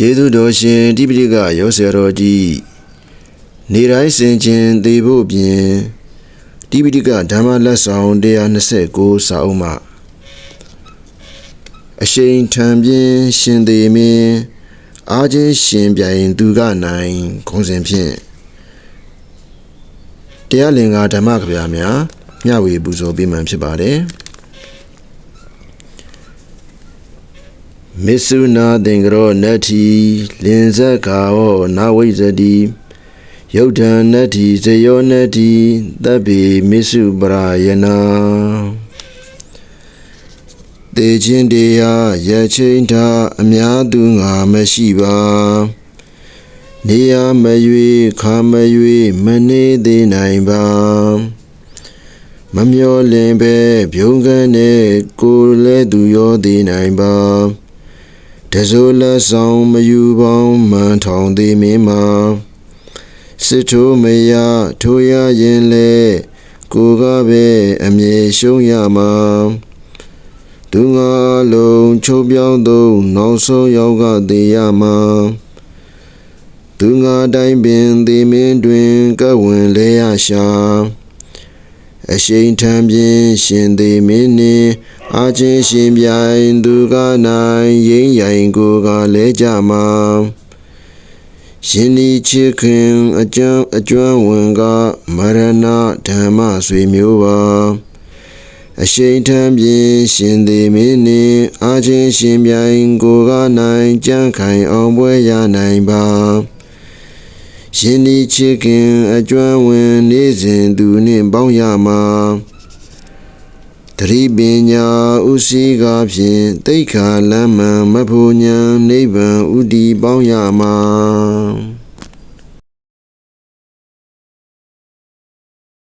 ကျေးဇူးတော်ရှင်တိပိဋကရောဆရာတော်ကြီးနေတိုင်းစင်ခြင်းသေဖို့ပြင်တိပိဋကဓမ္မလက်ဆောင်129စာအုပ်မှအရှိန်ထံပြင်းရှင်သေးမင်းအားချင်းရှင်ပြိုင်သူကနိုင်ခုံစဉ်ဖြင့်တရားလင်္ကာဓမ္မကဗျာများမျှဝေပူဇော်ပေးမှန်ဖြစ်ပါတယ် မစ္ဆုနာသင်္ကရောနတ္ထိလင်ဇက်ခါဟောနာဝိဇ္ဇတိယုတ်ထံနတ္ထိဇယောနတ္ထိသဗ္ဗေမစ္ဆုပရာယနာတေခြင်းတရားရချင်းထာအများသူငါမရှိပါနေရမ၍ခါမ၍မနေသေးနိုင်ပါမမျောလင်ပဲပြုံးကန်းနဲ့ကိုယ်လဲသူရောသေးနိုင်ပါ တစိုးလက်ဆောင်မယူပေါင်းမှန်ထောင်သေးမင်းမှာစစ်ထိုးမရထိုးရရင်လေကိုကပဲအမြဲရှုံးရမှာသူငါလုံးချုပ်ပြောင်းသုံးနောက်ဆုံးရောက်ကသေးရမှာသူငါတိုင်းပင်သေးမင်းတွင်ကဝင်လဲရရှာ အရှိန်ထံပြင်းရှင်သေးမင်းနှင့်အာချင်းရှင်ပြိုင်သူကနိုင်ရင်းရိုင်ကိုကလဲကြမှာရှင်ဒီချစ်ခင်အကျံအကျွမ်းဝင်ကမရဏဓမ္မဆွေမျိုးပါအရှိန်ထံပြင်းရှင်သေးမင်းနှင့်အာချင်းရှင်ပြိုင်ကိုကနိုင်ကြံ့ခိုင်အောင်ပွဲရနိုင်ပါ ရှင်ဒီချစ်ခင်အကျွမ်းဝင်နေစဉ်သူနှင့်ပေါင်းရမှာတတိပညာဥစည်းကားဖြင့်တိတ်ခါလမ်းမှန်မဖို့ညာနိဗ္ဗာန်ဥတီပေါင်းရမှာ